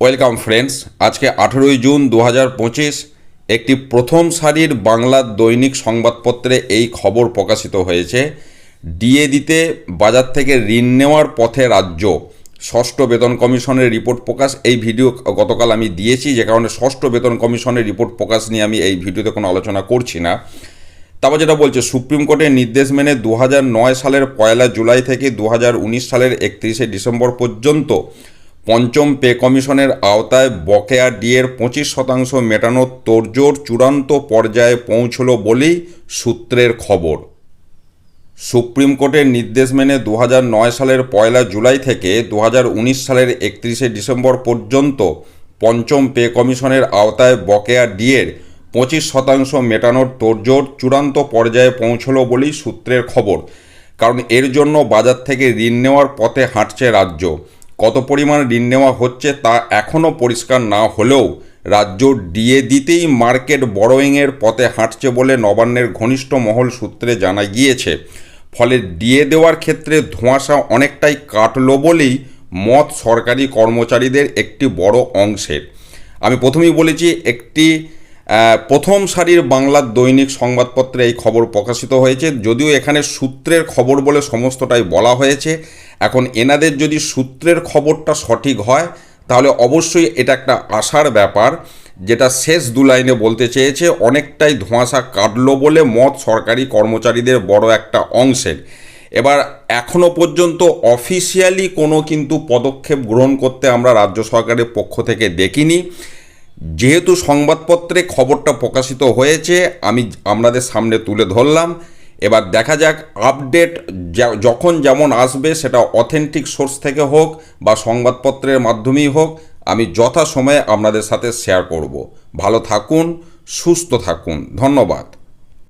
Welcome friends আজকে আঠেরোই June দু একটি প্রথম সারির বাংলা দৈনিক সংবাদপত্রে এই খবর প্রকাশিত হয়েছে। ডিএ দিতে বাজার থেকে ঋণ নেওয়ার পথে রাজ্য। ষষ্ঠ বেতন কমিশনের রিপোর্ট প্রকাশ, এই ভিডিও গতকাল আমি দিয়েছি, যে কারণে ষষ্ঠ বেতন কমিশনের রিপোর্ট প্রকাশ নিয়ে আমি এই ভিডিওতে কোনো আলোচনা করছি না। তারপর যেটা বলছে, সুপ্রিম কোর্টের নির্দেশ মেনে দু সালের পয়লা জুলাই থেকে দু হাজার উনিশ সালের একত্রিশে ডিসেম্বর পর্যন্ত পঞ্চম পে কমিশনের আওতায় বকেয়া ডিএর পঁচিশ শতাংশ মেটানোর তোড়জোড় চূড়ান্ত পর্যায়ে পৌঁছলো বলেই সূত্রের খবর। সুপ্রিম কোর্টের নির্দেশ মেনে দু সালের পয়লা জুলাই থেকে দু হাজার উনিশ সালের একত্রিশে ডিসেম্বর পর্যন্ত পঞ্চম পে কমিশনের আওতায় বকেয়া ডিএর পঁচিশ শতাংশ মেটানোর তোড়জোড় চূড়ান্ত পর্যায়ে পৌঁছলো বলেই সূত্রের খবর। কারণ এর জন্য বাজার থেকে ঋণ নেওয়ার পথে হাঁটছে রাজ্য। কত পরিমাণ ঋণ নেওয়া হচ্ছে তা এখনও পরিষ্কার না হলেও রাজ্য ডিএ দিতেই মার্কেট বড়োয়িংয়ের পথে হাঁটছে বলে নবান্নের ঘনিষ্ঠ মহল সূত্রে জানা গিয়েছে। ফলে ডিএ দেওয়ার ক্ষেত্রে ধোঁয়াশা অনেকটাই কাটলো বলেই মত সরকারি কর্মচারীদের একটি বড় অংশের। আমি প্রথমেই বলেছি, একটি প্রথম সারির বাংলার দৈনিক সংবাদপত্রে এই খবর প্রকাশিত হয়েছে। যদিও এখানে সূত্রের খবর বলে সমস্তটাই বলা হয়েছে। এখন এনাদের যদি সূত্রের খবরটা সঠিক হয়, তাহলে অবশ্যই এটা একটা আশার ব্যাপার, যেটা শেষ দু লাইনে বলতে চেয়েছে, অনেকটাই ধোঁয়াশা কাটলো বলে মত সরকারি কর্মচারীদের বড় একটা অংশের। এবার এখনও পর্যন্ত অফিসিয়ালি কোনো কিন্তু পদক্ষেপ গ্রহণ করতে আমরা রাজ্য সরকারের পক্ষ থেকে দেখিনি। যেহেতু সংবাদপত্রে খবরটা প্রকাশিত হয়েছে, আমি আপনাদের সামনে তুলে ধরলাম। এবার দেখা যাক, আপডেট যখন যেমন আসবে সেটা অথেন্টিক সোর্স থেকে হোক বা সংবাদপত্রের মাধ্যমেই হোক, আমি যথাসময়ে আপনাদের সাথে শেয়ার করব। ভালো থাকুন, সুস্থ থাকুন। ধন্যবাদ।